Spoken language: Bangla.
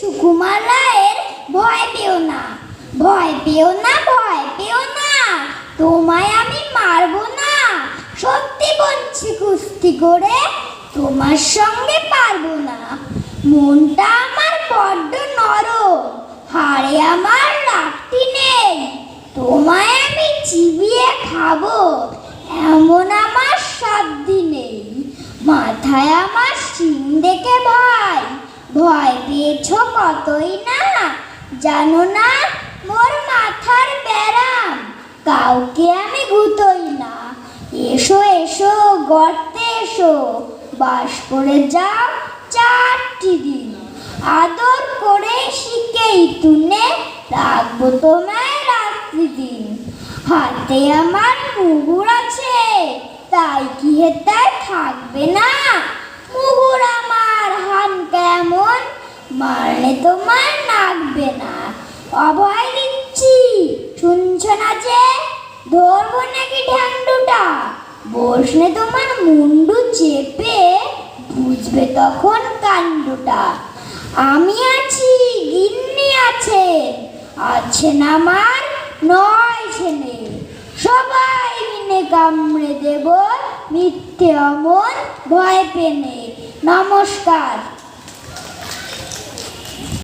সুকুমার রায়ের ভয় পেও না, ভয় পেও না, ভয় পেও না। তোমায় আমি মারবো না। সত্যি বলছি, কুস্তি করে তোমার সঙ্গে পারব না। মনটা আমার বড্ড নরম, হাড়ে আমার রাখতি নেই। তোমায় আমি চিবিয়ে খাব, এমন আমার সাধ্য নেই। মাথায় আমার সিং দেখে ভাই। পেয়েছ কতই না? জানো না, মোর মাথার ব্যারাম। কাউকে আমি গুতোই না। এসো এসো, গর্তে এসো। বাস করে যাও চারটি দিন। আদর করে শিখেই তুনে রাখব তোমায় রাত্রি দিন। হাতে আমার মুগুর আছে, তাই কি হেতায় থাকবে না? মুগুর মারলে তোমার নাকবে না অভয় দিচ্ছি, শুনছ না যে? ধরবো নাকি ঢ্যান্ডুটা বসলে তোমার মুন্ডু চেপে বুঝবে তখন কাণ্ডটা। আমি আছি, গিন্নি আছে। আছেন আমার, নয় ছেলে। সবাই মিলে কামড়ে দেব, মিথ্যে অমন ভয় পেনে নমস্কার।